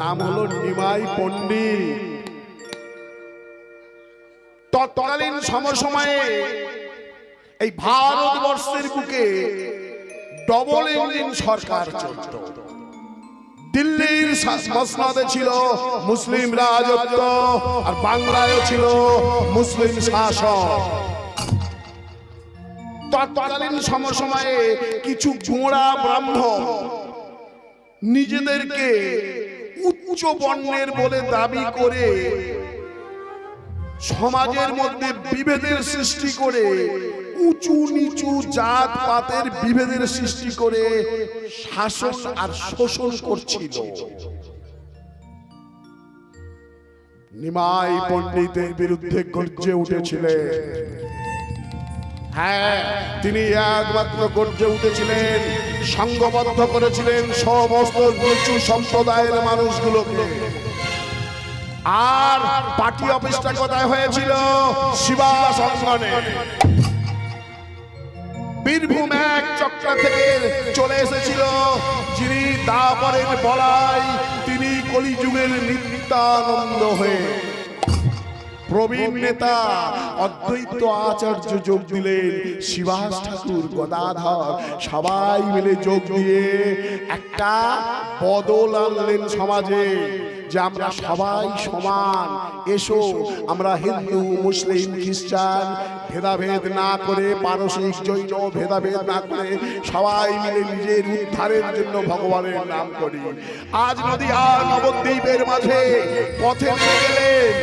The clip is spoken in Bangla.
নাম হলো নিমাই পণ্ডিত। তৎকালীন সমসময়ে এই ভারতবর্ষের বুকে ডবল ইঞ্জিন সরকার চলত। দিল্লির মসনদে ছিল মুসলিম রাজত্ব আর বাংলায় ছিল মুসলিম শাসক তৎকালীন সমসময়ে কিছু গোড়া ব্রাহ্মণ নিজেদেরকে উচ্চ বর্ণের বলে দাবি করে, সমাজের মধ্যে বিভেদের সৃষ্টি করে, উঁচু নিচু জাত পাতের বিভেদের সৃষ্টি করে শাসন আর শোষণ করছিল। নিমাই পণ্ডিতের বিরুদ্ধে গর্জে উঠেছিলেন। হ্যাঁ তিনি একমাত্র গর্জে উঠেছিলেন সংঘবদ্ধ করেছিলেন সমস্ত নিচু সম্প্রদায়ের মানুষগুলোকে। আর পার্টি অফিসটা কোথায় হয়েছিল? শিবাস অঙ্গনে বীরভূম এক চক্র থেকে চলে এসেছিল, যিনি দাপরের বলাই তিনি কলিযুগের নিত্যানন্দ হয়ে। প্রবীণ নেতা অদ্বৈত আচার্য যোগ দিলেন শিবাস ঠাকুর গদাধর। সবাই মিলে যোগ দিয়ে একটা বদল আনলেন সমাজে যে আমরা সবাই সমান। এসো আমরা হিন্দু মুসলিম খ্রিস্টান ভেদাভেদ না করে পারসিক জৈন ভেদাভেদ না করে সবাই মিলে নিজের উদ্ধারের জন্য ভগবানের নাম করি। আজ নদী আর নবদ্বীপের মাঝে পথে গেলেন